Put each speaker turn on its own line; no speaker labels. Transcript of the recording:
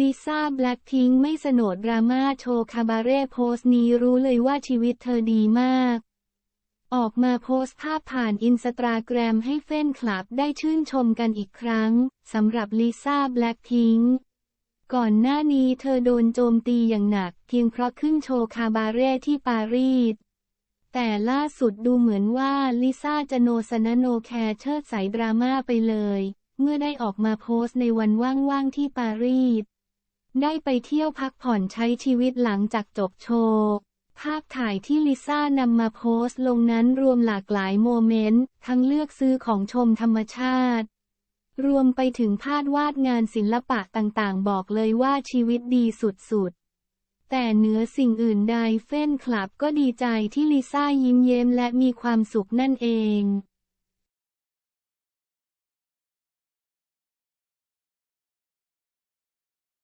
ลิซ่าแบล็คพิงไม่สนดดราม่าโชว์คาบาเร่โพสต์นี้รู้เลยว่าชีวิตเธอดีมาก ออกมาโพสต์ภาพผ่านอินสตาแกรมให้แฟนคลับได้ชื่นชมกันอีกครั้งสำหรับลิซ่าแบล็คพิงก่อนหน้านี้เธอโดนโจมตีอย่างหนักเพียงเพราะขึ้นโชว์คาบาเร่ที่ปารีสแต่ล่าสุดดูเหมือนว่าลิซ่าจะโนสนะโนแคร์เชิดใสดราม่าไปเลย เมื่อได้ออกมาโพสต์ในวันว่างๆที่ปารีส ได้ไปเที่ยวพักผ่อนใช้ชีวิตหลังจากจบโชว์ ภาพถ่ายที่ลิซ่านำมาโพสต์ลงนั้นรวมหลากหลายโมเมนต์ ทั้งเลือกซื้อของชมธรรมชาติ รวมไปถึงภาพวาดงานศิลปะต่างๆ บอกเลยว่าชีวิตดีสุดๆแต่เหนือสิ่งอื่นใดเฟ้นคลับก็ดีใจที่ลิซ่ายิ้มเย้มและมีความสุขนั่นเอง